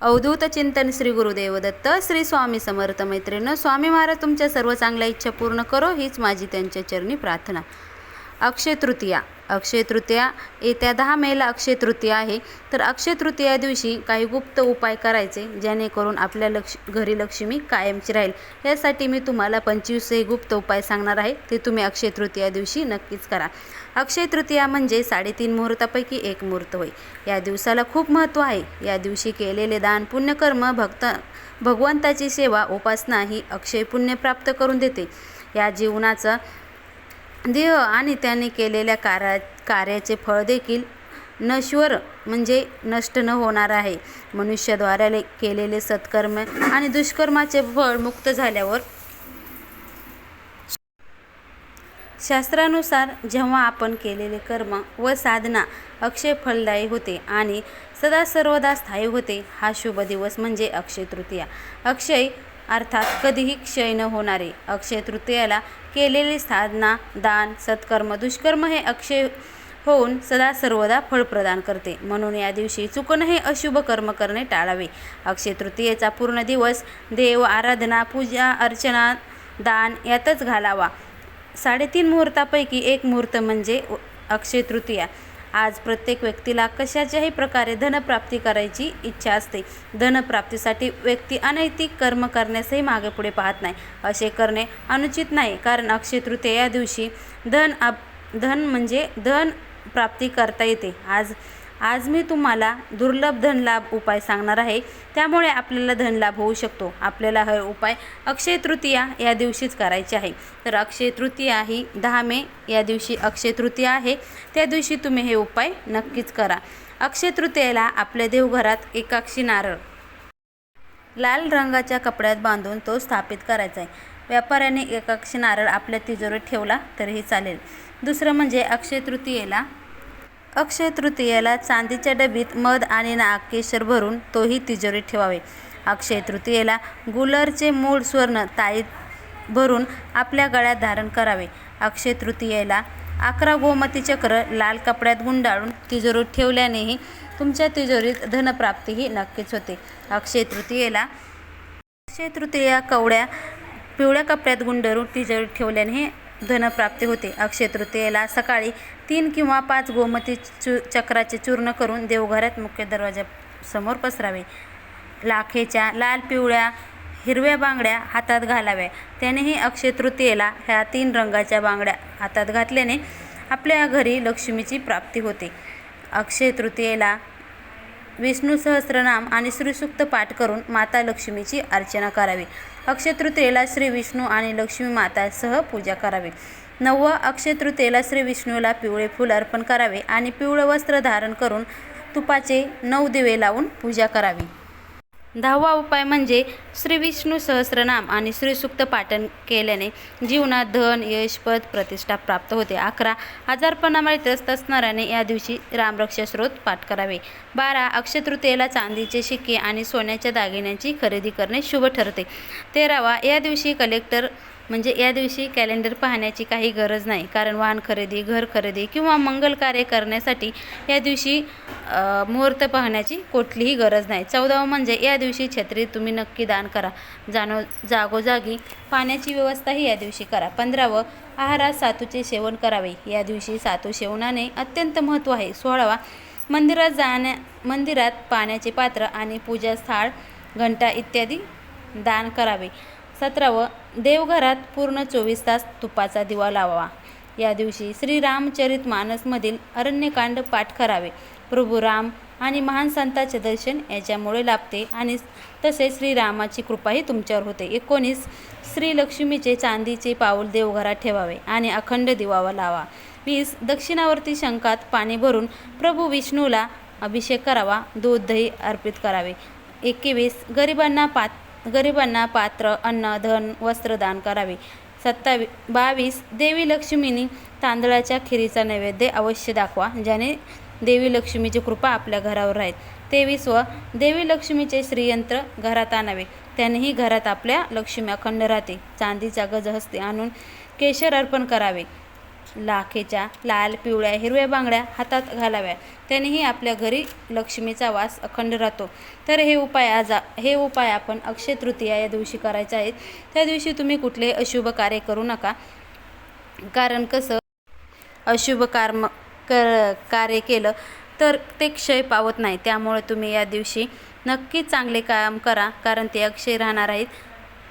अवधूत चिंतन श्री गुरुदेव दत्त श्री स्वामी समर्थ मैत्रिणं स्वामी महाराज तुमच्या सर्व चांगल्या इच्छा पूर्ण करो हीच माझी त्यांच्या चरणी प्रार्थना. अक्षय तृतीया. अक्षय तृतीया येत्या दहा मेला अक्षय तृतीया आहे. तर अक्षय तृतीया दिवशी काही गुप्त उपाय करायचे जेणेकरून आपल्या लक्ष घरी लक्ष्मी कायमची राहील. यासाठी मी तुम्हाला पंचवीस हे गुप्त उपाय सांगणार आहे. ते तुम्ही अक्षय तृतीया दिवशी नक्कीच करा. अक्षय तृतीया म्हणजे साडेतीन मुहूर्तापैकी एक मुहूर्त होय. या दिवसाला खूप महत्त्व आहे. या दिवशी केलेले दान पुण्यकर्म भक्त भगवंताची सेवा उपासना ही अक्षय पुण्य प्राप्त करून देते. या जीवनाचं देह आणि त्याने केलेल्या कारा कार्याचे फळ देखील नश्वर म्हणजे नष्ट न होणार आहे. मनुष्याद्वारे केलेले सत्कर्म आणि दुष्कर्माचे फळ मुक्त झाल्यावर शास्त्रानुसार जेव्हा आपण केलेले कर्म व साधना अक्षय फलदायी होते आणि सदा सर्वदा स्थायी होते हा शुभ दिवस म्हणजे अक्षय तृतीया. अक्षय अर्थात कधीही क्षय न होणारे अक्षय तृतीयाला केलेली साधना दान सत्कर्म दुष्कर्म हे अक्षय होऊन सदा सर्वदा फळ प्रदान करते. म्हणून या दिवशी चुकूनही अशुभ कर्म करणे टाळावे. अक्षय तृतीयेचा पूर्ण दिवस देव आराधना पूजा अर्चना दान यातच घालावा. साडेतीन मुहूर्तापैकी एक मुहूर्त म्हणजे अक्षय तृतीया. आज प्रत्येक व्यक्तीला कशाच्याही प्रकारे धनप्राप्ती करायची इच्छा असते. धनप्राप्तीसाठी व्यक्ती अनैतिक कर्म करण्यासही मागे पुढे पाहत नाही. असे करणे अनुचित नाही कारण अक्षय तृतीया या दिवशी धन आप धन म्हणजे धन प्राप्ती करता येते. आज आज मी तुम्हाला दुर्लभ धनलाभ उपाय सांगणार आहे. त्यामुळे आपल्याला धनलाभ होऊ शकतो. आपल्याला हा उपाय अक्षय तृतीया या दिवशीच करायचे आहे. तर अक्षय तृतीया ही दहा मे या दिवशी अक्षय तृतीया आहे. त्या दिवशी तुम्ही हे उपाय नक्कीच करा. अक्षय तृतीयेला आपल्या देवघरात एकाक्षी नारळ. लाल रंगाच्या कपड्यात बांधून तो स्थापित करायचा आहे. व्यापाऱ्याने एकाक्षी नारळ आपल्या तिजोरीत ठेवला तरीही चालेल. दुसरं म्हणजे अक्षय तृतीयेला अक्षय तृतीयेला चांदीच्या डबीत मध आणि नागकेशर भरून तोही तिजोरीत ठेवावे. अक्षय तृतीयेला गुलरचे मूळ स्वर्ण ताईत भरून आपल्या गळ्यात धारण करावे. अक्षय तृतीयेला अकरा गोमती चक्र लाल कपड्यात गुंडाळून तिजोरीत ठेवल्यानेही तुमच्या तिजोरीत धनप्राप्तीही नक्कीच होते. अक्षय तृतीयेला अक्षय तृतीया कवड्या पिवळ्या कपड्यात गुंडरून तिजोरीत ठेवल्याने धनप्राप्ती होते. अक्षय तृतीयेला सकाळी तीन किंवा पाच गोमती चू चक्राचे चूर्ण करून देवघरात मुख्य दरवाजासमोर पसरावे. लाखेच्या लाल पिवळ्या हिरव्या बांगड्या हातात घालाव्या. त्यानेही अक्षय तृतीयेला ह्या तीन रंगाच्या बांगड्या हातात घातल्याने आपल्या घरी लक्ष्मीची प्राप्ती होते. अक्षय तृतीयेला विष्णू सहस्रनाम आणि श्रीसूक्त पाठ करून माता लक्ष्मीची अर्चना करावी. अक्षय तृतीयेला श्री विष्णू आणि लक्ष्मी मातासह पूजा करावी. नववा अक्षय तृतीयेला श्री विष्णूला पिवळे फूल अर्पण करावे आणि पिवळं वस्त्र धारण करून तुपाचे नऊ दिवे लावून पूजा करावी. दहावा उपाय म्हणजे श्री विष्णू सहस्रनाम आणि श्रीसूक्त पाठन केल्याने जीवनात धन यश पद प्रतिष्ठा प्राप्त होते. अकरा आजारपणामुळे त्रस्त असणाऱ्याने या दिवशी रामरक्षा स्रोत पाठ करावे. बारा अक्षतृतीयेला चांदीचे शिक्के आणि सोन्याच्या दागिन्यांची खरेदी करणे शुभ ठरते. तेरावा या दिवशी कलेक्टर म्हणजे या दिवशी कॅलेंडर पाहण्याची काही गरज नाही. कारण वाहन खरेदी घर खरेदी किंवा मंगल कार्य करण्यासाठी या दिवशी मुहूर्त पाहण्याची कुठलीही गरज नाही. चौदावं म्हणजे या दिवशी छत्री तुम्ही नक्की दान करा. जाणो जागोजागी पाण्याची व्यवस्थाही या दिवशी करा. पंधरावं आहारात सातूचे सेवन करावे. या दिवशी सातू सेवनाने अत्यंत महत्त्व आहे. सोळावा मंदिरात जाण्या मंदिरात पाण्याचे पात्र आणि पूजास्थळ घंटा इत्यादी दान करावे. सतरावं देवघरात पूर्ण चोवीस तास तुपाचा दिवा लावावा. या दिवशी श्रीरामचरित मानसमधील अरण्यकांड पाठ करावे. प्रभू राम आणि महान संतांचे दर्शन याच्यामुळे लाभते आणि तसेच श्रीरामाची कृपाही तुमच्यावर होते. एकोणीस श्रीलक्ष्मीचे चांदीचे पाऊल देवघरात ठेवावे आणि अखंड दिवावा लावा. वीस दक्षिणावर्ती शंखात पाणी भरून प्रभू विष्णूला अभिषेक करावा दूध दही अर्पित करावे. एकवीस गरिबांना पात गरिबांना पात्र अन्न धन वस्त्र दान करावे. सत्तावी बावीस देवी लक्ष्मीनी तांदळाच्या खिरीचा नैवेद्य अवश्य दाखवा ज्याने देवी लक्ष्मीची कृपा आपल्या घरावर राहील. तेवीस व देवी लक्ष्मीचे श्रीयंत्र घरात आणावे. त्यानेही घरात आपल्या लक्ष्मी अखंड राहते चांदीचा गज हस्ते आणून केशर अर्पण करावे. लाखेच्या लाल पिवळ्या हिरव्या बांगड्या हातात घालाव्या. त्यानेही आपल्या घरी लक्ष्मीचा वास अखंड राहतो. तर हे उपाय आज हे उपाय आपण अक्षय तृतीया या दिवशी करायचे आहेत. त्या दिवशी तुम्ही कुठलेही अशुभ कार्य करू नका. कारण कसं अशुभ कर्म कर कार्य केलं तर ते क्षय पावत नाही. त्यामुळे तुम्ही या दिवशी नक्की चांगले काम करा कारण ते अक्षय राहणार आहेत.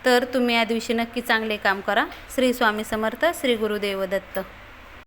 तर तुम्ही या दिवशी नक्की चांगले काम करा. श्री स्वामी समर्थ श्री गुरुदेव दत्त.